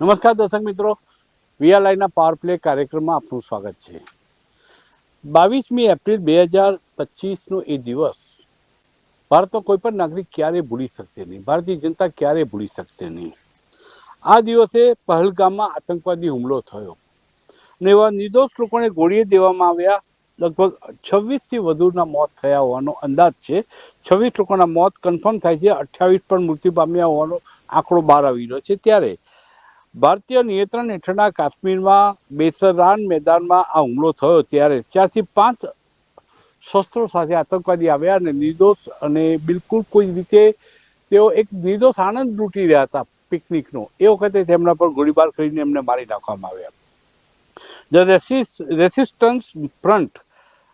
નમસ્કાર દર્શક મિત્રો. વીઆરઆઈના પાવર પ્લે કાર્યક્રમમાં આપનું સ્વાગત છે. બાવીસમી એપ્રિલ બે હજાર પચીસનો એ દિવસ. ભારતનો કોઈ પણ નાગરિક ક્યારેય ભૂલી શકશે નહીં. ભારતીય જનતા ક્યારેય ભૂલી શકશે નહીં. આ દિવસે પહલગામમાં આતંકવાદી હુમલો થયો. ને એવા નિર્દોષ લોકોને ગોળીએ દેવામાં આવ્યા. લગભગ છવ્વીસથી વધુના મોત થયા હોવાનો અંદાજ છે. છવ્વીસ લોકોના મોત કન્ફર્મ થાય છે. અઠ્યાવીસ પણ મૃત્યુ પામ્યા હોવાનો આંકડો બહાર આવી રહ્યો છે. ત્યારે ભારતીય નિયંત્રણ હેઠળના કાશ્મીરમાં બેસરાન મેદાનમાં આ હુમલો થયો ત્યારે ચારથી પાંચ શસ્ત્રો સાથે આતંકવાદી આવ્યા અને નિર્દોષ અને બિલકુલ કોઈ રીતે તેઓ એક નિર્દોષ આનંદ લૂંટી રહ્યા હતા પિકનિકનો. એ વખતે તેમના પર ગોળીબાર કરીને એમને મારી નાખવામાં આવ્યા. ધ રેસિસ રેસિસ્ટન્સ ફ્રન્ટ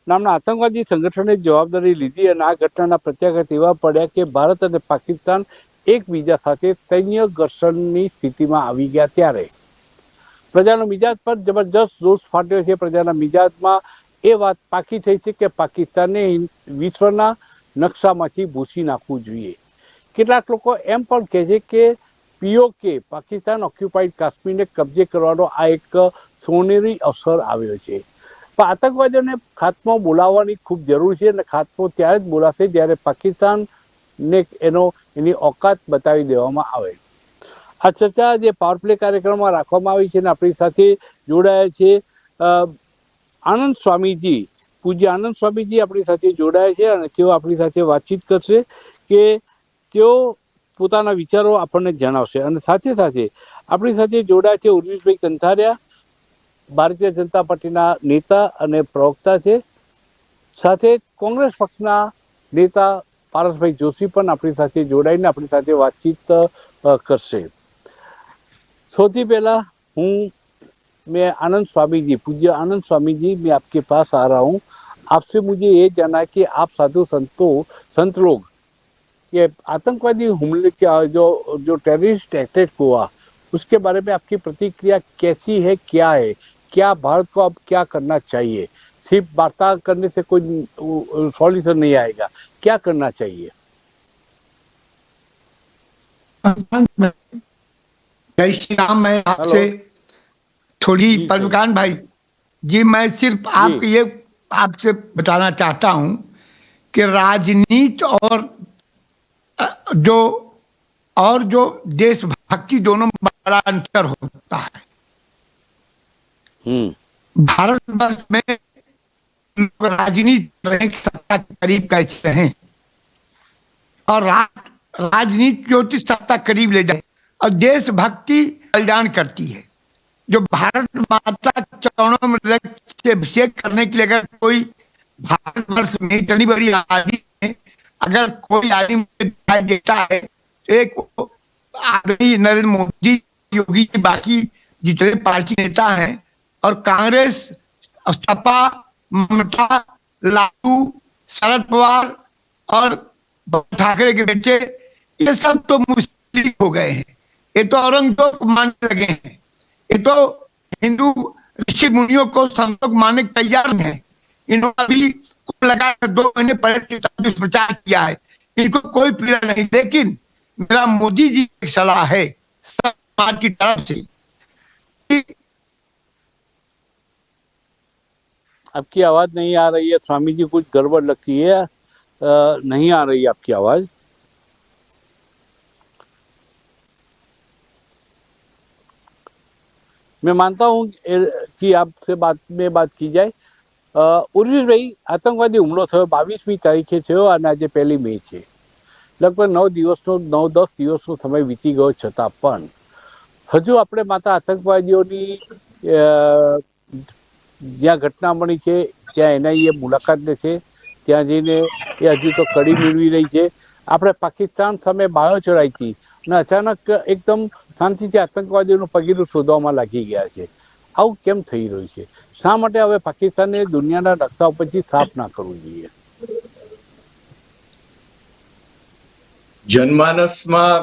નામના આતંકવાદી સંગઠને જવાબદારી લીધી અને આ ઘટનાના પ્રત્યાઘાત એવા પડ્યા કે ભારત અને પાકિસ્તાન એકબીજા સાથે સૈન્ય ઘર્ષણની સ્થિતિમાં આવી ગયા ત્યારે. પ્રજાનો મિજાજ પર જબરજસ્ત જોશ ફાટ્યો છે. પ્રજાના મિજાજમાં એ વાત પાકી થઈ છે કે પાકિસ્તાનને વિશ્વના નકશામાંથી ભૂસી નાખવું જોઈએ. કેટલાક લોકો એમ પણ કહે છે કે પીઓકે પાકિસ્તાન ઓક્યુપાઈડ કાશ્મીરને કબજે કરવાનો આ એક સોનેરી અવસર આવ્યો છે. પણ આતંકવાદીઓને ખાત્મો બોલાવવાની ખૂબ જરૂર છે અને ખાતમો ત્યારે જ બોલાશે જ્યારે પાકિસ્તાનને એનો એની ઓકાત બતાવી દેવામાં આવે. આ ચર્ચા જે પાવર પ્લે કાર્યક્રમમાં રાખવામાં આવી છે અને આપણી સાથે જોડાયા છે આનંદ સ્વામીજી, પૂજ્ય આનંદ સ્વામીજી આપણી સાથે જોડાયા છે અને તેઓ આપણી સાથે વાતચીત કરશે કે તેઓ પોતાના વિચારો આપણને જણાવશે અને સાથે સાથે આપણી સાથે જોડાયા છે ઉર્વિશભાઈ કંથારિયા, ભારતીય જનતા પાર્ટીના નેતા અને પ્રવક્તા છે. સાથે કોંગ્રેસ પક્ષના નેતા પારસભાઈ જોશી પણ આપણી સાથે જોડાઈને આપણી સાથે વાતચીત અ, કરશે સૌથી પહેલા હું मैं आनंद स्वामी जी पूज्य आनंद स्वामी जी मैं आपके पास आ रहा हूँ आपसे मुझे ये जानना है कि आप साधु संतों संत लोग ये आतंकवादी हमले क्या जो जो टेररिस्ट अटैक हुआ उसके बारे में आपकी प्रतिक्रिया कैसी है क्या है क्या भारत को अब क्या करना चाहिए सिर्फ़ वार्ता करने से कोई सॉल्यूशन नहीं आएगा। क्या करना चाहिए? जय श्री राम मैं आपसे थोड़ी जी, भाई जी मैं सिर्फ़ आपको ये आपसे बताना चाहता हूँ कि राजनीति और जो और जो देशभक्ति दोनों में बड़ा अंतर होता है। हम्म। भारतवर्ष में राजनीति हैं सत्ता के करीब कैसे रहें और रा, राजनीति जो होती सत्ता करीब ले जाए। और देशभक्ति कल्याण करती है। जो भारत माता चरणों में के अभिषेक करने के लिए अगर कोई भारतवर्ष में इतनी बड़ी आबादी में अगर कोई आदमी मुझे दिखाई देता है एक आदमी नरेंद्र मोदी योगी बाकी जितने पार्टी नेता हैं और कांग्रेस सपा ममता, लालू, शरद पवार और ठाकरे के बेटे ये सब तो मुस्लिम हो गए हैं। ये तो औरंगज़ेब मानने लगे हैं। ये तो हिंदू ऋषि मुनियों को संतों मानने तैयार नहीं है। इन्होंने अभी लगाकर दो महीने पहले प्रचार किया है। इनको कोई पीड़ा नहीं। लेकिन मेरा मोदी जी की सलाह है, समाज की तरफ़ से आपकी आवाज नहीं आ रही है स्वामी जी कुछ गड़बड़ लगती है अ, नहीं आ रही आपकी आवाज मैं मानता हूं ए- कि आपसे बात में बात की जाए અ, ઉર્વિશભાઈ આતંકવાદી હુમલો થયો બાવીસમી તારીખે થયો અને આજે પહેલી મે છે લગભગ નવ દિવસનો નવ દસ દિવસનો સમય વીતી ગયો છતાં પણ હજુ આપણે માતા આતંકવાદીઓની અ, જ્યાં ઘટના બની છે ત્યાં એનઆઈએ મુલાકાત લે છે ત્યાં જઈને એ હજુ તો કડી મેળવી રહી છે. આપણે પાકિસ્તાન સામે બાયો હતી અને અચાનક એકદમ શાંતિથી આતંકવાદીઓનું પગીરું શોધવામાં લાગી ગયા છે. આવું કેમ થઈ રહ્યું છે? શા માટે હવે પાકિસ્તાને દુનિયાના નકશા ઉપરથી સાફ ના કરવું જોઈએ? જનમાનસમાં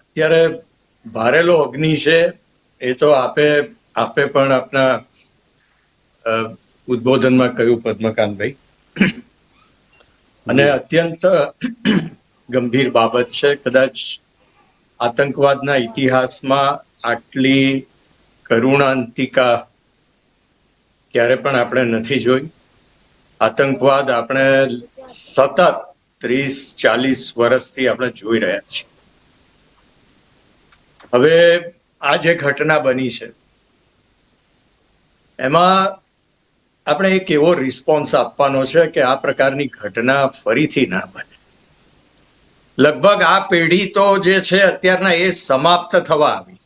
અત્યારે ભારેલો અગ્નિ છે. એ તો આપે આપે પણ આપના અ, ઉદ્બોધનમાં કહ્યું પદ્મકાંતભાઈ. અને અત્યંત ગંભીર બાબત છે, કદાચ આતંકવાદના ઇતિહાસમાં આટલી કરુણાંતિકા ક્યારે પણ આપણે નથી જોઈ. આતંકવાદ આપણે સતત ત્રીસ, ચાલીસ વર્ષથી આપણે જોઈ રહ્યા છીએ. હવે આ જે ઘટના બની છે, એમાં આપણે એક એવો રિસ્પોન્સ આપવાનો છે કે આ પ્રકારની ઘટના ફરીથી ના બને. લગભગ આ પેઢી તો જે છે અત્યારના એ સમાપ્ત થવા આવી.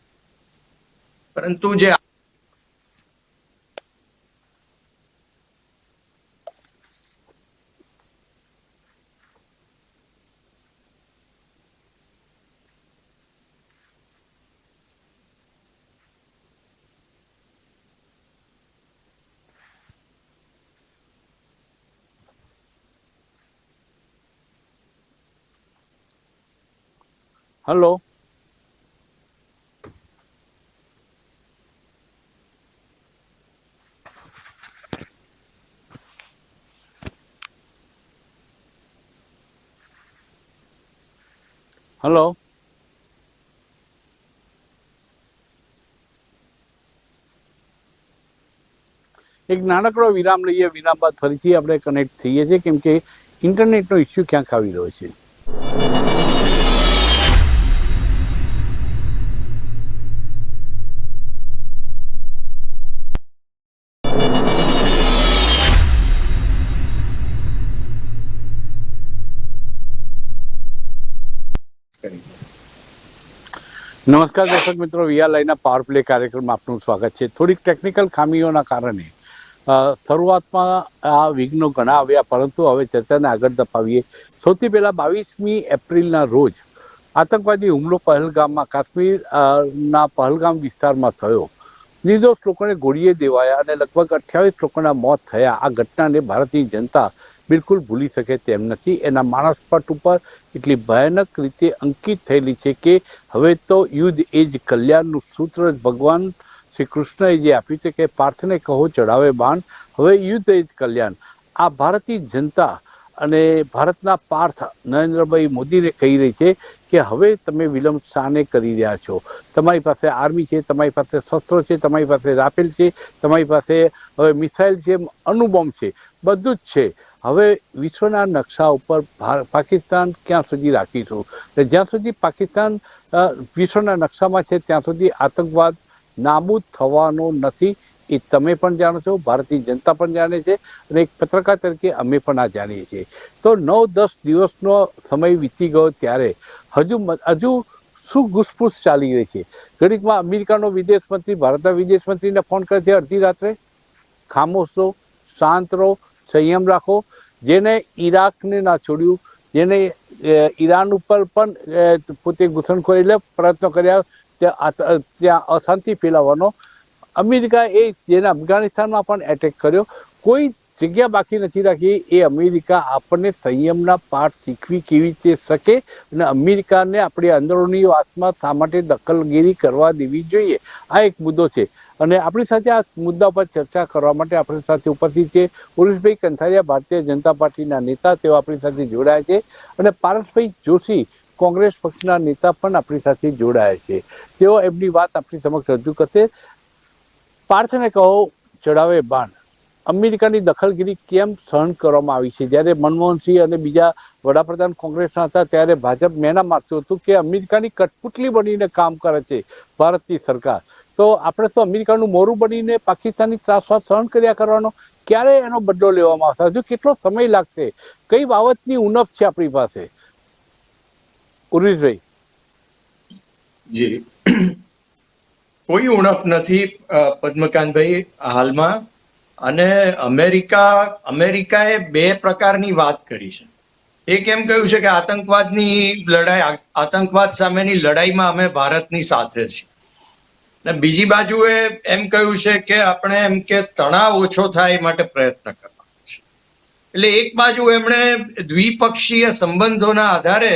પરંતુ જે હલો. હલો. એક નાનકડો વિરામ લઈએ. વિરામ બાદ ફરીથી આપણે કનેક્ટ થઈએ છીએ કેમ કે ઇન્ટરનેટનો ઇસ્યુ ક્યાંક આવી રહ્યો છે. નમસ્કાર દર્શક મિત્રો વીઆર લાઈના પાવર પ્લે કાર્યક્રમમાં આપનું સ્વાગત છે. થોડીક ટેકનિકલ ખામીઓના કારણે શરૂઆતમાં આ વિઘ્નો ઘણા આવ્યા, પરંતુ હવે ચર્ચાને આગળ ધપાવીએ. સૌથી પહેલાં બાવીસમી એપ્રિલના રોજ આતંકવાદી હુમલો પહેલગામમાં, કાશ્મીરના પહેલગામ વિસ્તારમાં થયો. નિર્દોષ લોકોને ગોળીએ દેવાયા અને લગભગ અઠ્યાવીસ લોકોના મોત થયા. આ ઘટનાને ભારતની જનતા બિલકુલ ભૂલી શકે તેમ નથી. એના માણસપટ ઉપર એટલી ભયાનક રીતે અંકિત થયેલી છે કે હવે તો યુદ્ધ એ જ કલ્યાણનું સૂત્ર જ ભગવાન શ્રી કૃષ્ણએ જે આપ્યું છે કે પાર્થને કહો ચડાવે બાણ, હવે યુદ્ધ એ જ કલ્યાણ. આ ભારતીય જનતા અને ભારતના પાર્થ નરેન્દ્રભાઈ મોદીને કહી રહી છે કે હવે તમે વિલંબ શાને કરી રહ્યા છો? તમારી પાસે આર્મી છે, તમારી પાસે શસ્ત્રો છે, તમારી પાસે રાફેલ છે, તમારી પાસે હવે મિસાઇલ છે અણુબોમ્બ છે. બધું જ છે. હવે વિશ્વના નકશા ઉપર પાકિસ્તાન ક્યાં સુધી રાખીશું? એટલે જ્યાં સુધી પાકિસ્તાન વિશ્વના નકશામાં છે, ત્યાં સુધી આતંકવાદ નાબૂદ થવાનો નથી, એ તમે પણ જાણો છો, ભારતીય જનતા પણ જાણે છે, અને એક પત્રકાર તરીકે અમે પણ આ જાણીએ છીએ. તો નવ દસ દિવસનો સમય વીતી ગયો ત્યારે હજુ હજુ શું ઘૂસપૂસ ચાલી રહી છે? ઘડીકમાં અમેરિકાનો વિદેશ મંત્રી ભારતના વિદેશ મંત્રીને ફોન કરે છે અડધી રાત્રે? ખામોશ રહો શાંત રહો સંયમ રાખો. જેને ઈરાકને ના છોડ્યું, જેને ઈરાન ઉપર પણ પોતે ઘૂસણખોરી લે પ્રયત્નો કર્યા, ત્યાં અશાંતિ ફેલાવવાનો. અમેરિકા એ, જેને અફઘાનિસ્તાનમાં પણ એટેક કર્યો. કોઈ જગ્યા બાકી નથી રાખી. એ અમેરિકા આપણને સંયમના પાઠ શીખવી કેવી રીતે શકે અને અમેરિકાને આપણી અંદરોની વાતમાં શા માટે દખલગીરી કરવા દેવી જોઈએ? આ એક મુદ્દો છે. અને આપણી સાથે આ મુદ્દા પર ચર્ચા કરવા માટે આપણી સાથે ઉપસ્થિત છે પુરુષભાઈ કંથારિયા, ભારતીય જનતા પાર્ટીના નેતા, તેઓ આપણી સાથે જોડાયા છે. અને પારસભાઈ જોશી, કોંગ્રેસ પક્ષના નેતા પણ આપણી સાથે જોડાયા છે. તેઓ એમની વાત આપણી સમક્ષ રજૂ કરશે. પાર્થને કહો ચડાવે બાણ. અમેરિકાની દખલગીરી કેમ સહન કરવામાં આવી છે? જ્યારે મનમોહનસિંહ અને બીજા વડાપ્રધાન કોંગ્રેસના હતા, ત્યારે ભાજપ મેના મારતું હતું કે અમેરિકાની કઠપુતલી બનીને કામ કરે છે ભારતની સરકાર. તો આપણે તો અમેરિકાનું મોરું બનીને પાકિસ્તાની ત્રાસવાદ સહન કર્યા કરવાનો, ક્યારે એનો બદલો લેવામાં આવશે? હજુ કેટલો સમય લાગશે? કઈ બાબતની ઉણપ છે આપણી પાસે? ઉર્વિશભાઈ. જી. કોઈ ઉણપ નથી પદ્મકાંતભાઈ, હાલમાં. અને અમેરિકા, અમેરિકાએ બે પ્રકારની વાત કરી છે. એક એમ કહ્યું છે કે આતંકવાદની લડાઈ, આતંકવાદ સામેની લડાઈમાં અમે ભારતની સાથે છીએ. અને બીજી બાજુએ એમ કહ્યું છે કે આપણે એમ કે તણાવ ઓછો થાય એ માટે પ્રયત્ન કરવા છે. એટલે એક બાજુ એમણે દ્વિપક્ષીય સંબંધોના આધારે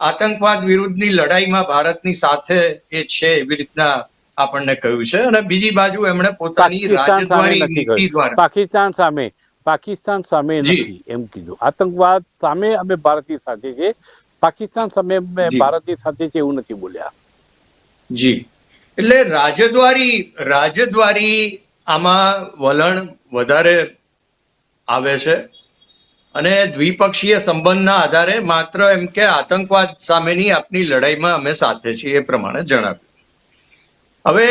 આતંકવાદ વિરુદ્ધની લડાઈમાં ભારતની સાથે એ છે એવી રીતના આપણને કહ્યું છે અને બીજી બાજુ એમણે પોતાની પાકિસ્તાન સામે રાજદ્વારી નીતિ દ્વારા પાકિસ્તાન સામે પાકિસ્તાન સામે નથી એમ કીધું. આતંકવાદ સામે અમે ભારતની સાથે છે પાકિસ્તાન સામે. ભારતની સાથે છે એવું નથી બોલ્યા. જી. એટલે રાજદ્વારી રાજદ્વારી આમાં વલણ વધારે આવે છે અને દ્વિપક્ષીય સંબંધના આધારે માત્ર એમ કે આતંકવાદ સામેની આપની લડાઈમાં અમે સાથે છીએ એ પ્રમાણે જણાવ્યું. હવે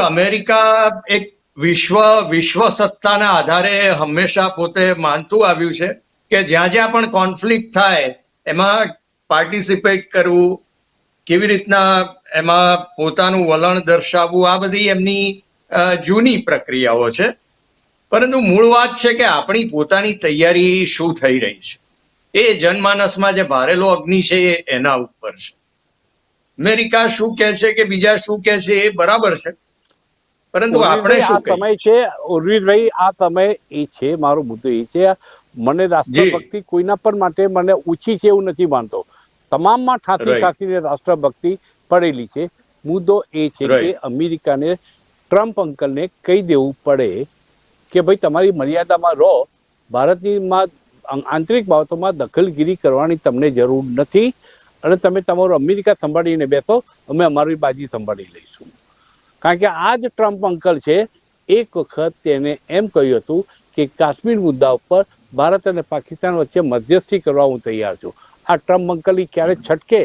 અમેરિકા એક વિશ્વ વિશ્વ સત્તાના આધારે હંમેશા પોતે માનતું આવ્યું છે કે જ્યાં જ્યાં પણ કોન્ફ્લિક્ટ થાય એમાં પાર્ટિસિપેટ કરવું કેવી રીતના એમાં પોતાનું વલણ દર્શાવવું આ બધી એમની જૂની પ્રક્રિયાઓ છે. પરંતુ મૂળ વાત છે કે આપણી પોતાની તૈયારી શું થઈ રહી છે. એ જનમાનસમાં જે ભારેલો અગ્નિ છે એ એના ઉપર છે. અમેરિકા શું કહે છે કે બીજા શું કહે છે એ બરાબર છે. પરંતુ આપણે શું સમય છે ઉર્વિલભાઈ આ સમય એ છે મારો મુદ્દો એ છે. મને રાષ્ટ્રભક્તિ કોઈના પણ માટે મને ઓછી છે એવું નથી માનતો. તમામમાં ઠાંસી Right. રાષ્ટ્રભક્તિ પડેલી છે. મુદ્દો એ છે કે અમેરિકાને ટ્રમ્પ અંકલને કહી દેવું પડે કે ભાઈ તમારી મર્યાદામાં રહો. ભારતની આંતરિક બાબતોમાં દખલગીરી કરવાની તમને જરૂર નથી અને તમે તમારું અમેરિકા સંભાળીને બેસો અમે અમારી બાજી સંભાળી લઈશું. કારણ કે આ જ ટ્રમ્પ અંકલ છે એક વખત તેને એમ કહ્યું હતું કે કાશ્મીર મુદ્દા ઉપર ભારત અને પાકિસ્તાન વચ્ચે મધ્યસ્થી કરવા હું તૈયાર છું. આ ટ્રમ્પ અંકલ ક્યારે છટકે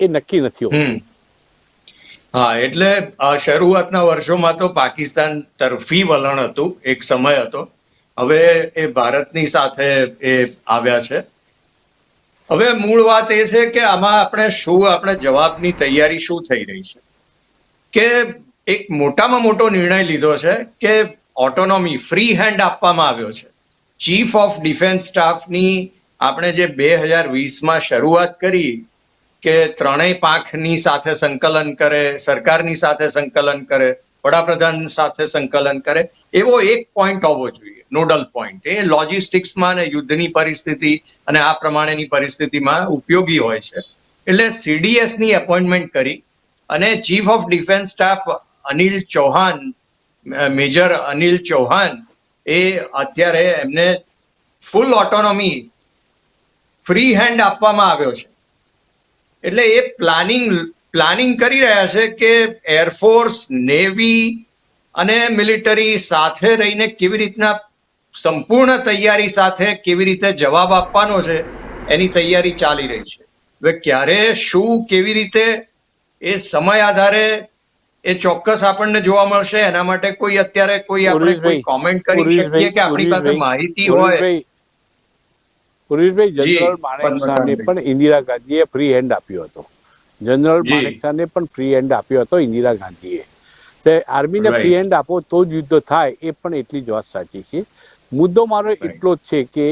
એ નક્કી નથી હોતું. હા, એટલે શરૂઆતના વર્ષોમાં તો પાકિસ્તાન તરફી વલણ હતું, એક સમય હતો. હવે એ ભારતની સાથે એ આવ્યા છે. હવે મૂળ વાત એ છે કે આમાં આપણે શું, આપણે જવાબની તૈયારી શું થઈ રહી છે? કે એક મોટામાં મોટો નિર્ણય લીધો છે કે ઓટોનોમી ફ્રી હેન્ડ આપવામાં આવ્યો છે. ચીફ ઓફ ડિફેન્સ સ્ટાફની આપણે જે બે હજાર વીસમાં શરૂઆત કરી કે ત્રણેય પાંખની સાથે સંકલન કરે, સરકારની સાથે સંકલન કરે, વડાપ્રધાન સાથે સંકલન કરે, એવો એક પોઈન્ટ હોવો જોઈએ નોડલ પોઈન્ટ એ લોજિસ્ટિક્સમાં અને યુદ્ધની પરિસ્થિતિ અને આ પ્રમાણેની પરિસ્થિતિમાં ઉપયોગી હોય છે. એટલે સીડીએસની એપોઇન્ટમેન્ટ કરી અને chief of defence staff Anil Chauhan major Anil Chauhan એ અત્યારે એમને ફૂલ ઓટોનોમી ફ્રી હેન્ડ આપવામાં આવ્યો છે. એટલે એ પ્લાનિંગ પ્લાનિંગ કરી રહ્યા છે કે એરફોર્સ નેવી અને મિલિટરી સાથે રહીને કેવી રીતના સંપૂર્ણ તૈયારી સાથે કેવી રીતે જવાબ આપવાનો છે એની તૈયારી ચાલી રહી છે. હવે ક્યારે શું કેવી રીતે એ સમય આધારે એ ચોક્કસ આપણને જોવા મળશે. એના માટે કોઈ અત્યારે કોઈ આપણે કોઈ કોમેન્ટ કરી શકીએ કે આપણી પાસે માહિતી હોય. પુરીશભાઈ જનરલ માણેકશાહને પણ ઇન્દિરા ગાંધીએ ફ્રી હેન્ડ આપ્યો હતો. જનરલ જી. પણ ફ્રી હેન્ડ આપ્યો હતો ઇન્દિરા ગાંધીએ. તે આર્મીને ફ્રી હેન્ડ આપો તો જ યુદ્ધ થાય એ પણ એટલી જ વાત સાચી છે. મુદ્દો મારો એટલો જ છે કે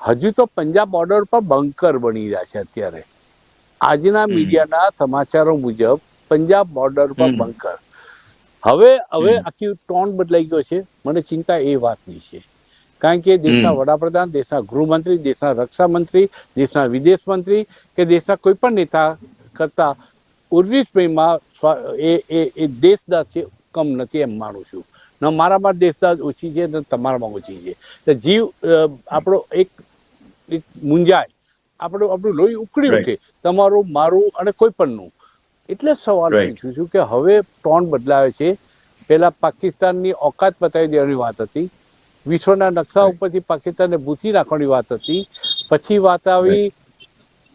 હજુ તો પંજાબ બોર્ડર પર બંકર બની રહ્યા છે અત્યારે. આજના મીડિયાના સમાચારો મુજબ પંજાબ બોર્ડર પર. બંકર હવે હવે. આખી ટોન બદલાઈ ગયો છે. મને ચિંતા એ વાતની છે. કારણ કે દેશના વડાપ્રધાન દેશના ગૃહમંત્રી દેશના રક્ષા મંત્રી દેશના વિદેશ મંત્રી કે દેશના કોઈ પણ નેતા કરતા ઉર્વિશભાઈમાં ભાઈમાં એ એ એ દેશદાસ છે કમ નથી એમ માનું છું. ન મારામાં દેશદાસ ઓછી છે ન તમારામાં ઓછી છે. તો જીવ આપણો એક એક મુંજાય આપણું આપણું લોહી ઉકળ્યું છે તમારું મારું અને કોઈ પણનું એટલે સવાલ. પૂછું છું કે હવે ટોન બદલાયો છે. પહેલાં પાકિસ્તાનની ઓકાત બતાવી દેવાની વાત હતી. વિશ્વના નકશા ઉપરથી પાકિસ્તાનને ભૂસી નાખવાની વાત હતી. પછી વાત આવી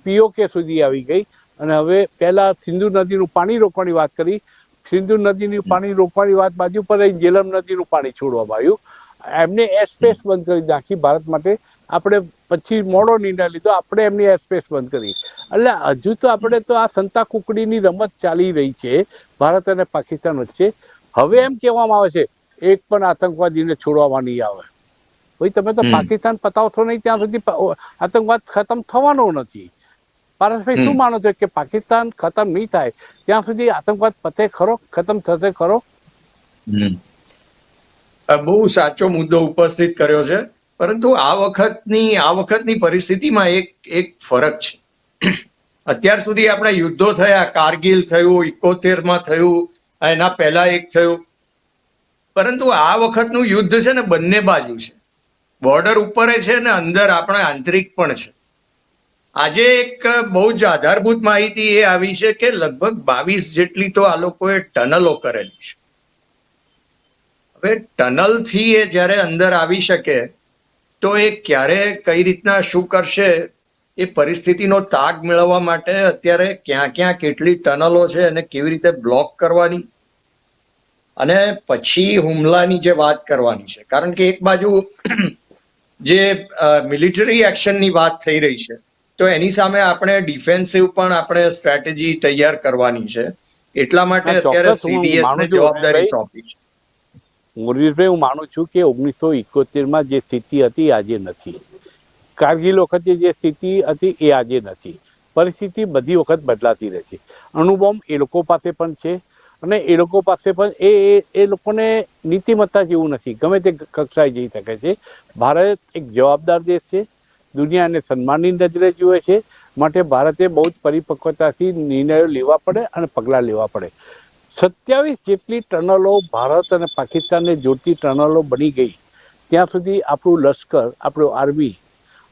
પીઓકે સુધી આવી ગઈ અને હવે પહેલા સિંધુ નદીનું પાણી રોકવાની વાત કરી. સિંધુ નદીનું પાણી રોકવાની વાત બાજુ પર રહી જેલમ નદીનું પાણી છોડવામાં આવ્યું. એમને એરસ્પેસ બંધ કરી નાખી ભારત માટે. આપણે પછી મોડો નિર્ણય લીધો આપણે એમની એરસ્પેસ બંધ કરી. એટલે હજુ તો આપણે તો આ સંતા કુકડીની રમત ચાલી રહી છે ભારત અને પાકિસ્તાન વચ્ચે. હવે એમ કહેવામાં આવે છે એક પણ આતંકવાદીને છોડવામાં નહીં આવે. ભાઈ તમે તો પાકિસ્તાન પતાવશો નહીં ત્યાં સુધી આતંકવાદ ખતમ થવાનો નથી. પારસભાઈ શું માનો છો કે પાકિસ્તાન ખતમ નહીં થાય ત્યાં સુધી આતંકવાદ પતે ખરો? ખતમ થશે ખરો? બહુ સાચો મુદ્દો ઉપસ્થિત કર્યો છે પરંતુ આ વખતની આ વખતની પરિસ્થિતિમાં એક એક ફરક છે. અત્યાર સુધી આપણા યુદ્ધો થયા કારગિલ થયું ઇકોતેરમાં થયું એના પહેલા એક થયું પરંતુ આ વખતનું યુદ્ધ છે ને બંને બાજુ છે. બોર્ડર ઉપર છે ને અંદર આપણે આંતરિક પણ છે. આજે એક બહુ જ આધારભૂત માહિતી એ આવી છે કે લગભગ બાવીસ જેટલી તો આ લોકોએ ટનલો કરેલી છે. હવે ટનલથી એ જ્યારે અંદર આવી શકે તો એ ક્યારે કઈ રીતના શું કરશે એ પરિસ્થિતિનો તાગ મેળવવા માટે અત્યારે ક્યાં ક્યાં કેટલી ટનલો છે અને કેવી રીતે બ્લોક કરવાની અને પછી હુમલાની જે વાત કરવાની છે. કારણ કે એક બાજુ જે મિલિટરી એક્શનની વાત થઈ રહી છે તો એની સામે આપણે ડિફેન્સિવ પણ આપણે સ્ટ્રેટેજી તૈયાર કરવાની છે. એટલા માટે અત્યારે સીડીએસ ને જવાબદારી સોંપી છે. મુરલીભાઈ હું માનું છું કે ઓગણીસો ઇકોતેરમાં જે સ્થિતિ હતી આજે નથી. કારગિલ વખતે જે સ્થિતિ હતી એ આજે નથી. પરિસ્થિતિ બધી વખત બદલાતી રહે છે. અણુબોમ્બ એ લોકો પાસે પણ છે. અને એ લોકો પાસે પણ એ, એ- લોકોને નીતિમત્તા જેવું નથી. ગમે તે કક્ષાએ જઈ શકે છે. ભારત એક જવાબદાર દેશ છે. દુનિયાને સન્માનની નજરે જુએ છે. માટે ભારતે બહુ જ પરિપક્વતાથી નિર્ણયો લેવા પડે અને પગલાં લેવા પડે. સત્યાવીસ જેટલી ટનલો ભારત અને પાકિસ્તાનને જોડતી ટનલો બની ગઈ. ત્યાં સુધી આપણું લશ્કર, આપણું આર્મી,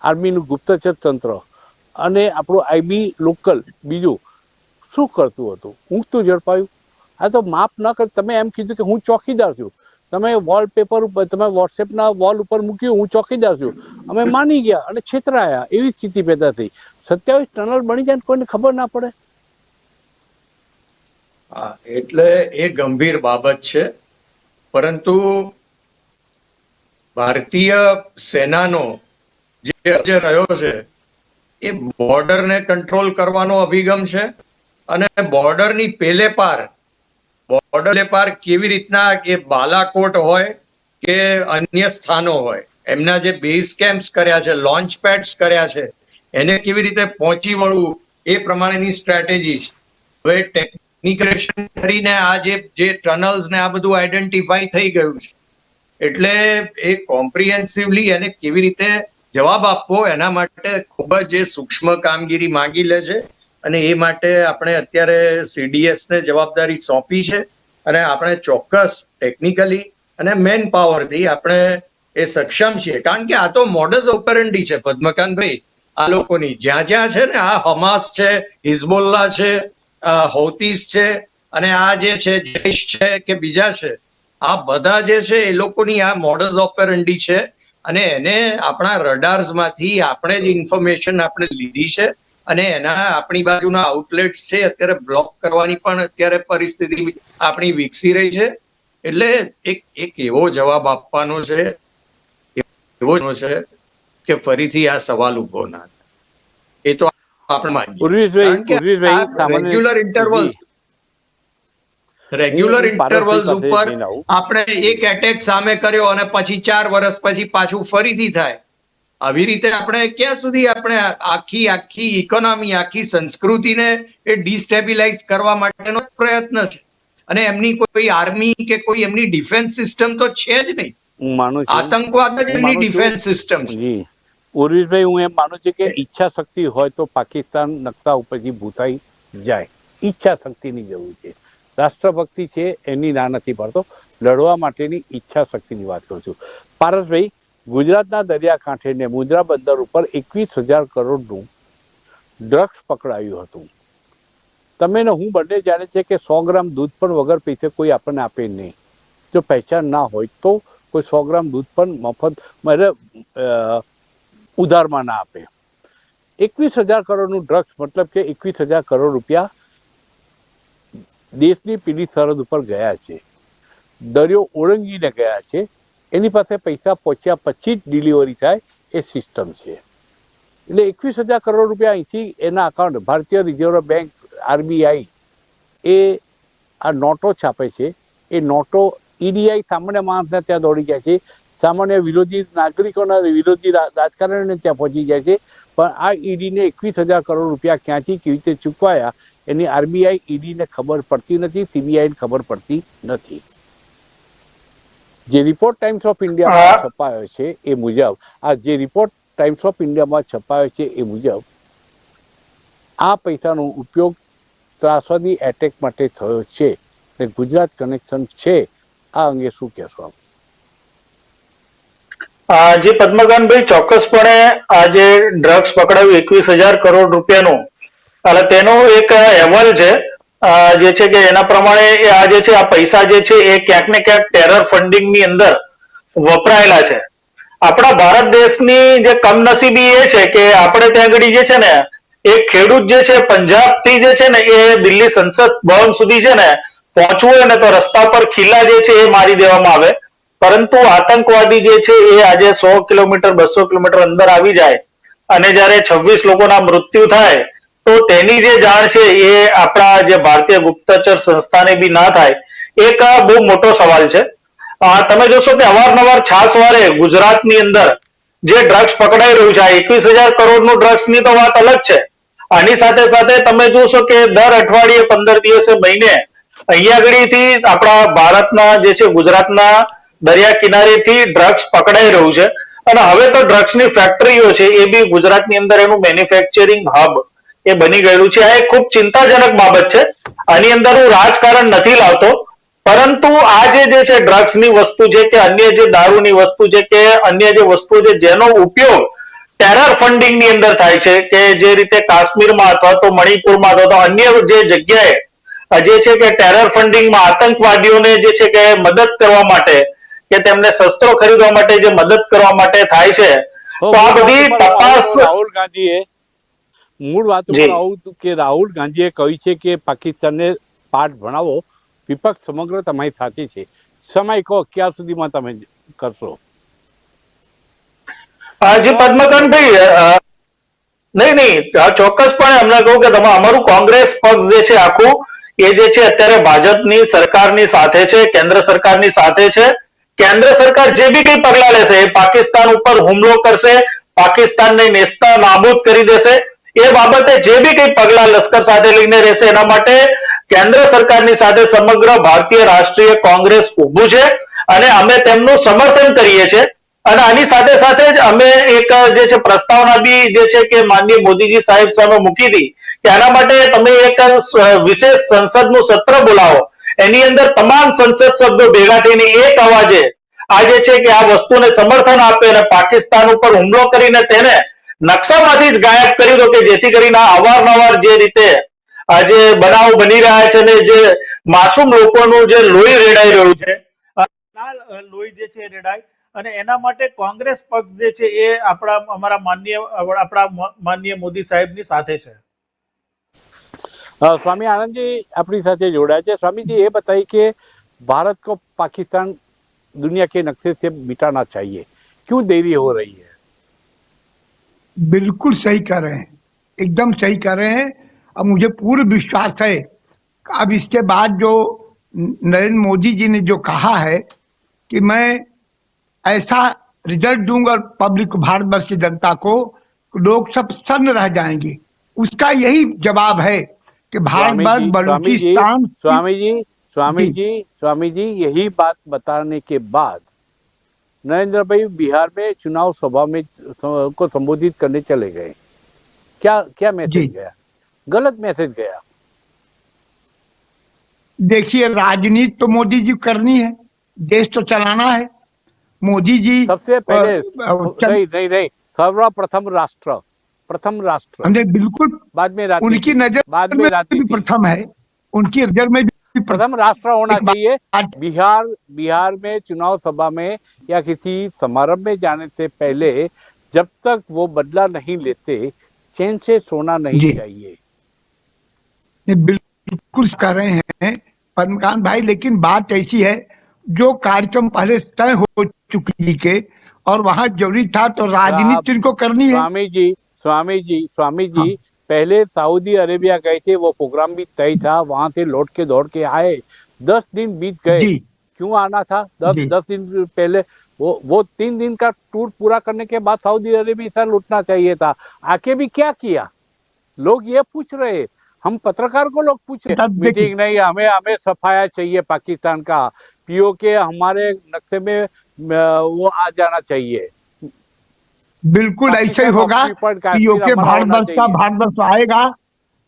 આર્મીનું ગુપ્તચર તંત્ર અને આપણું આઈબી લોકલ બીજું શું કરતું હતું? ઊંઘતું ઝડપાયું? આ તો માફ ન કર, તમે એમ કીધું કે હું ચોકીદાર છું. તમે વોલપેપર ઉપર, તમે વોટ્સએપના વોલ ઉપર મૂક્યું, હું ચોકીદાર છું. અમે માની ગયા અને છેતરાયા, એવી સ્થિતિ પેદા થઈ. સત્યાવીસ ટનલ બની જાય કોઈને ખબર ના પડે. હા, એટલે એ ગંભીર બાબત છે. પરંતુ ભારતીય સેનાનો જે રહ્યો છે, એ બોર્ડરને કંટ્રોલ કરવાનો અભિગમ છે અને બોર્ડરની પેલે પાર બોર્ડર વેપાર કેવી રીતના કે બાલાકોટ હોય કે અન્ય સ્થાનો હોય, એમના જે બેઝ કેમ્પ્સ કર્યા છે, લોન્ચ પેડ્સ કર્યા છે, એને કેવી રીતે પહોંચી વળવું એ પ્રમાણેની સ્ટ્રેટેજી હવે ટેકનિકેશન કરીને આ જે જે ટનલ્સ ને આ બધું આઈડેન્ટિફાઈ થઈ ગયું છે, એટલે એ કોમ્પ્રિહેન્સિવલી એને કેવી રીતે જવાબ આપવો એના માટે ખૂબ જ એ સૂક્ષ્મ કામગીરી માંગી લે છે. અને એ માટે આપણે અત્યારે સીડીએસ ને જવાબદારી સોંપી છે અને આપણે ચોક્કસ ટેકનિકલી અને મેન પાવરથી આપણે એ સક્ષમ છીએ. કારણ કે આ તો મોડસ ઓપરન્ટી છે પદ્મકાંતભાઈ. આ લોકોની જ્યાં જ્યાં છે ને આ હમાસ છે, હિઝબોલ્લા છે હૌતીસ છે અને આ જે છે જૈશ છે કે બીજા છે, આ બધા જે છે એ લોકોની આ મોડસ ઓપરન્ડી છે અને એને આપણા રડાર્સમાંથી આપણે જ ઇન્ફોર્મેશન આપણે લીધી છે અને એના આપણી બાજુના આઉટલેટ્સ છે અત્યારે બ્લોક કરવાની પણ અત્યારે પરિસ્થિતિ આપણી વિકસી રહી છે. એટલે એક એક એવો જવાબ આપવાનો છે એવો છે કે ફરીથી આ સવાલ ઊભો ના થાય. એ તો આપણે રેગ્યુલર ઇન્ટરવલ્સ રેગ્યુલર ઇન્ટરવલ્સ ઉપર આપણે એક એટેક સામે કર્યો અને પછી ચાર વર્ષ પછી પાછું ફરીથી થાય. આવી રીતે આપણે ક્યાં સુધી આપણે આખી આખી ઇકોનોમી આખી સંસ્કૃતિને એ ડિસ્ટેબિલાઇઝ કરવા માટેનો પ્રયત્ન છે? અને એમની કોઈ આર્મી કે કોઈ એમની ડિફેન્સ સિસ્ટમ તો છે જ નહીં. હું માનું છું. આતંકવાદ જ એમની ડિફેન્સ સિસ્ટમ છે. જી. હું એમ માનું છું કે ઈચ્છા શક્તિ હોય તો પાકિસ્તાન નકશા ઉપરથી ભૂતાઈ જાય. ઈચ્છા શક્તિની જરૂર છે. રાષ્ટ્રભક્તિ છે એની ના નથી પડતો. લડવા માટેની ઈચ્છા શક્તિની વાત કરું છું. પારસભાઈ ગુજરાતના દરિયાકાંઠે ને મુદ્રા બંદર ઉપર એકવીસ હજાર કરોડનું ડ્રગ્સ પકડાયું હતું. તમે ને હું બંને જાણે છે કે સો ગ્રામ દૂધ પણ વગર પૈસે કોઈ આપણને આપે નહીં. જો પહેચાન ના હોય તો કોઈ સો ગ્રામ દૂધ પણ મફત મારે ઉધારમાં ના આપે. એકવીસ હજાર કરોડનું ડ્રગ્સ મતલબ કે એકવીસ હજાર કરોડ રૂપિયા દેશની પીડી સરહદ ઉપર ગયા છે. દરિયો ઓળંગીને ગયા છે. એની પાસે પૈસા પહોંચ્યા પછી જ ડિલિવરી થાય એ સિસ્ટમ છે. એટલે એકવીસ હજાર કરોડ રૂપિયા અહીંથી એના અકાઉન્ટ ભારતીય રિઝર્વ બેંક આરબીઆઈ એ આ નોટો છાપે છે. એ નોટો ઈડીઆઈ સામાન્ય માણસને ત્યાં દોડી જાય છે. સામાન્ય વિરોધી નાગરિકોના વિરોધી રાજકારણીને ત્યાં પહોંચી જાય છે. પણ આ ઈડીને એકવીસ હજાર કરોડ રૂપિયા ક્યાંથી કેવી રીતે ચૂકવાયા એની આરબીઆઈ ઈડીને ખબર પડતી નથી સીબીઆઈને ખબર પડતી નથી. જે રિપોર્ટ ટાઈમ્સ ઓફ ઇન્ડિયામાં છપાયો છે એ મુજબ આ જે રિપોર્ટ ટાઈમ્સ ઓફ ઇન્ડિયામાં છપાયો છે એ મુજબ આ પૈસાનો ઉપયોગ ત્રાસવાદી એટેક માટે થયો છે ને ગુજરાત કનેક્શન છે. આ અંગે શું કહેશો જે પદ્મકાંતભાઈ ચોક્કસપણે આ જે ડ્રગ્સ પકડાયું એકવીસ હજાર કરોડ રૂપિયાનું અને તેનો એક અહેવાલ છે જે છે કે એના પ્રમાણે એ આ જે છે, આ પૈસા જે છે, એ ક્યાંક ને ક્યાંક ટેરર ફંડિંગની અંદર વપરાયેલા છે. આપણા ભારત દેશની જે કમનસીબી એ છે કે આપણે ત્યાં આગળ જે છે ને એક ખેડૂત જે છે પંજાબથી જે છે ને, એ દિલ્હી સંસદ ભવન સુધી છે ને, પહોંચવું હોય ને તો રસ્તા પર ખીલા જે છે, એ મારી દેવામાં આવે. પરંતુ આતંકવાદી જે છે, એ આજે સો કિલોમીટર, બસો કિલોમીટર અંદર આવી જાય અને જ્યારે છવ્વીસ લોકોના મૃત્યુ થાય તો તેની જે જાણ છે એ આપણા જે ભારતીય ગુપ્તચર સંસ્થાને બી ના થાય, એક બહુ મોટો સવાલ છે. તમે જોશો કે અવારનવાર છાસવારે ગુજરાતની અંદર જે ડ્રગ્સ પકડાઈ રહ્યું છે એકવીસ હજાર કરોડનું ડ્રગ્સની તો વાત અલગ છે. આની સાથે સાથે તમે જોશો કે દર અઠવાડિયે પંદર દિવસે મહિને અહીંયા આગળથી આપણા ભારતના જે છે ગુજરાતના દરિયા કિનારેથી ડ્રગ્સ પકડાઈ રહ્યું છે. અને હવે તો ડ્રગ્સની ફેક્ટરીઓ છે, એ બી ગુજરાતની અંદર એનું મેન્યુફેક્ચરિંગ હબ એ બની ગયેલું છે. આ એક ખૂબ ચિંતાજનક બાબત છે. આની અંદર હું રાજકારણ નથી લાવતો પરંતુ આજે જે છે ડ્રગ્સની વસ્તુ છે કે અન્ય જે દારૂની વસ્તુ છે કે અન્ય જે વસ્તુ છે જેનો ઉપયોગ ટેરર ફંડિંગની અંદર થાય છે કે જે રીતે કાશ્મીરમાં અથવા તો મણિપુરમાં અથવા તો અન્ય જે જગ્યાએ જે છે કે ટેરર ફંડિંગમાં આતંકવાદીઓને જે છે કે મદદ કરવા માટે કે તેમને શસ્ત્રો ખરીદવા માટે જે મદદ કરવા માટે થાય છે. તો આ બધી તપાસ રાહુલ ગાંધીએ મૂળ વાત ઉપર આવું કે રાહુલ ગાંધીએ કહ્યું છે કે પાકિસ્તાનને પાઠ ભણાવો વિપક્ષ સમગ્ર તમારી સાથે છે. સમય કહો ક્યાં સુધીમાં તમે કરશો? જે પદ્મકાંતભાઈ નહીં નહીં ચોક્કસપણે અમને કહું કે તમે અમારું કોંગ્રેસ પક્ષ જે છે આખું એ જે છે અત્યારે ભાજપની સરકારની સાથે છે કેન્દ્ર સરકારની સાથે છે. કેન્દ્ર સરકાર જે બી કઈ પગલા લેશે એ પાકિસ્તાન ઉપર હુમલો કરશે પાકિસ્તાનને નેસ્તા નાબૂદ કરી દેશે એ બાબતે જે બી કઈ પગલા લશ્કર સાથે લઈને રહેશે એના માટે કેન્દ્ર સરકારની સાથે સમગ્ર ભારતીય રાષ્ટ્રીય કોંગ્રેસ ઉભું છે અને અમે તેમનું સમર્થન કરીએ છીએ. અને આની સાથે સાથે જ અમે એક જે છે પ્રસ્તાવના બી જે છે કે માનનીય મોદીજી સાહેબ સામે મૂકી હતી કે આના માટે તમે એક વિશેષ સંસદનું સત્ર બોલાવો. એની અંદર તમામ સંસદ સભ્યો ભેગા થઈને એક અવાજે આ જે છે કે આ વસ્તુને સમર્થન આપે અને પાકિસ્તાન ઉપર હુમલો કરીને તેને નકશામાંથી જ ગાયબ કરી દો કે જેથી કરીને અવારનવાર જે રીતે આજે બનાવ બની રહ્યા છે ને જે માસૂમ લોકોનું જે લોહી રેડાઈ રહ્યું છે લોહી જે છે રેડાય અને એના માટે કોંગ્રેસ પક્ષ જે છે એ આપણા, અમારા માન્ય આપણા માન્ય મોદી સાહેબની સાથે છે. સ્વામી આનંદજી આપણી સાથે જોડાયા છે. સ્વામીજી એ બતાવી કે ભારત કો પાકિસ્તાન દુનિયા કે નકશે સે મિટાના ચાહીએ. ક્યું દેરી હો રહી હૈ? बिल्कुल सही कर रहे हैं। एकदम सही कर रहे हैं। अब मुझे पूर्ण विश्वास है। अब इसके बाद जो नरेंद्र मोदी जी ने जो कहा है कि मैं ऐसा रिज़ल्ट दूँगा पब्लिक भारतवर्ष की जनता को लोग सब सन्न रह जाएँगे। उसका यही जवाब है कि भारतवर्ष जी स्वामी जी बलूचिस्तान स्वामी जी स्वामी। जी स्वामी जी यही बात बताने के बाद नरेंद्र भाई बिहार में चुनाव सभा में को संबोधित करने चले गए। क्या क्या मैसेज गया? गलत मैसेज गया। देखिए राजनीति तो मोदी जी करनी है देश तो चलाना है। मोदी जी सबसे पहले नहीं नहीं नहीं सर्वप्रथम राष्ट्र प्रथम राष्ट्र। हमने बिल्कुल। बाद में उनकी नज़र बाद में प्रथम है उनकी नज़र में भी प्रथम राष्ट्र होना चाहिए। बिहार बिहार में चुनाव सभा में या किसी समारोह में जाने से पहले जब तक वो बदला नहीं लेते चैन से सोना नहीं चाहिए। ये बिल्कुल कर रहे हैं पद्मकांत भाई लेकिन बात ऐसी है जो कार्यक्रम पहले तय हो चुकी के और वहाँ ज़रूरी था तो राजनीति इनको करनी है। स्वामी जी स्वामी जी स्वामी जी हाँ। पहले सऊदी अरेबिया गए थे वो प्रोग्राम भी तय था वहाँ से लौट के दौड़ के आए। दस दिन बीत गए। क्यों आना था? दस दस दिन पहले वो वो तीन दिन का टूर पूरा करने के बाद सऊदी अरेबिया से लुटना चाहिए था। आके भी क्या किया? लोग ये पूछ रहे हम पत्रकार को लोग पूछे मीटिंग नहीं हमें हमें सफाया चाहिए पाकिस्तान का। पीओ के हमारे नक्शे में वो आ जाना चाहिए। बिल्कुल ऐसे ही होगा occupied कि कश्मीर योग्य हमारा होना भारतवर्ष का भारतवर्ष आएगा।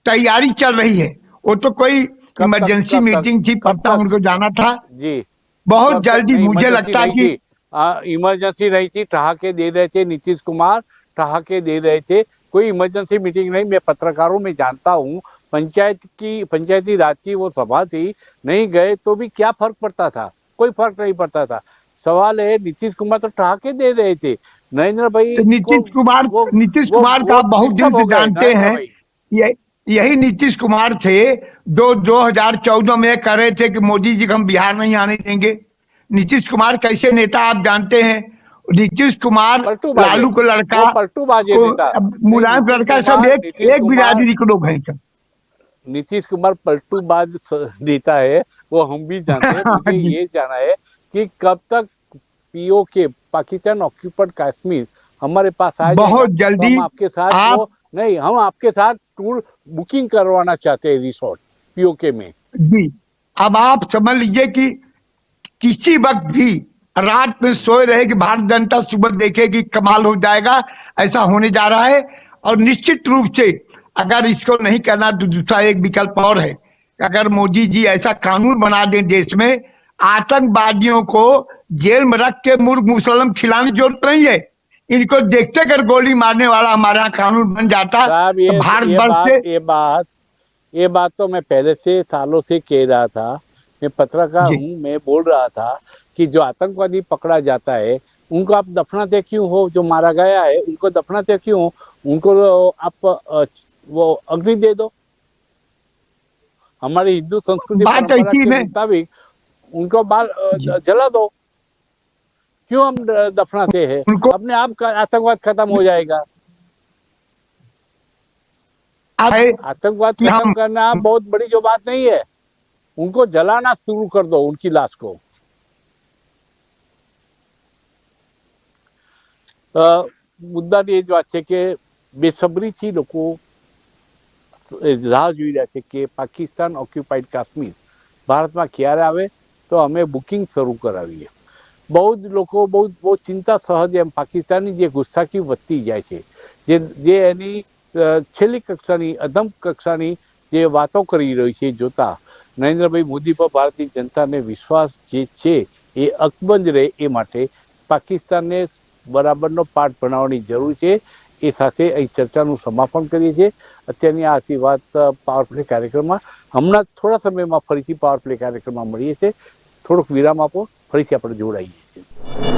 तैयारी चल रही है। वो तो कोई इमरजेंसी मीटिंग थी पता? उनको जाना था। जी। बहुत जल्दी मुझे लगता है कि इमरजेंसी रही थी। ठहाके दे रहे थे नीतीश कुमार ठहाके दे रहे थे। कोई इमरजेंसी मीटिंग नहीं मैं पत्रकारों में जानता हूँ। पंचायत की पंचायती राज की वो सभा थी। नहीं गए तो भी क्या फ़र्क पड़ता था? कोई फ़र्क नहीं पड़ता था। सवाल है नीतीश कुमार तो ठहाके दे रहे थे। नरेंद्र भाई तो नीतीश कुमार नीतीश कुमार का बहुत दिन से जानते हैं। ये- यही नीतीश कुमार थे जो 2014 में कह रहे थे कि मोदी जी को हम बिहार नहीं आने देंगे। नीतीश कुमार कैसे नेता आप जानते हैं? नीतीश कुमार लालू को लड़का है मुलायम लड़का सब एक एक बिरादरी के लोग हैं नीतीश कुमार पलटूबाज स- नेता है वो हम भी जानते हैं मुझे ये जाना है कि कब तक पीओ के पाकिस्तान ऑक्यूपाइड कश्मीर हमारे पास आ बहुत जल्दी हम आपके साथ आप- वो नहीं हम आपके साथ टूर बुकिंग करवाना चाहते हैं रिसोर्ट पीओके में। जी अब आप समझ लीजिए कि किसी वक्त भी रात में सोए रहे कि भारतीय जनता सुबह देखेगी कमाल हो जाएगा ऐसा होने जा रहा है। और निश्चित रूप से अगर इसको नहीं करना तो दूसरा एक विकल्प और है। अगर मोदी जी ऐसा कानून बना दें देश में आतंकवादियों को जेल में रख के मुर्ग मुसलम खिलाने ज़रूरत नहीं है। इनको देखते कर गोली मारने वाला हमारे यहाँ कानून बन जाता ये तो भारत ये वर्ष बात से ये बात ये बात तो मैं पहले से सालों से कह रहा था। मैं पत्रकार हूँ मैं बोल रहा था कि जो आतंकवादी पकड़ा जाता है उनको आप दफनाते क्यों हो? जो मारा गया है उनको दफनाते क्यों? हो? उनको आप वो अग्नि दे दो। हमारी हिंदू संस्कृति के मुताबिक उनको बाल जला दो। क्यों हम ड- दफनाते हैं उनको- अपने आप का आतंकवाद खत्म हो जाएगा अब है आतंकवाद कि खत्म हम- करना बहुत बड़ी जो बात नहीं है उनको जलाना शुरू कर दो उनकी लाश को અ, મુદ્દાની એ જ વાત છે કે બેસબરીથી લોકો રાહ જોઈ રહ્યા છે કે પાકિસ્તાન ઓક્યુપાઈડ કાશ્મીર ભારતમાં ક્યારે આવે તો અમે બુકિંગ શરૂ કરાવીએ બહુ જ લોકો બહુ બહુ ચિંતા સહજ એમ પાકિસ્તાનની જે ગુસ્તાખી વધતી જાય છે. જે જે એની છેલ્લી કક્ષાની, અધમ કક્ષાની જે વાતો કરી રહી છે જોતા નરેન્દ્રભાઈ મોદી પર ભારતીય જનતાને વિશ્વાસ જે છે એ અકબંધ રહે એ માટે પાકિસ્તાનને બરાબરનો પાઠ ભણાવવાની જરૂર છે. એ સાથે અહીં ચર્ચાનું સમાપન કરીએ છીએ. અત્યારની આ હતી વાત પાવર પ્લે કાર્યક્રમમાં. હમણાં થોડા સમયમાં ફરીથી પાવર પ્લે કાર્યક્રમમાં મળીએ છીએ. થોડોક વિરામ આપો. ફરીથી આપણે જોડાઈએ છીએ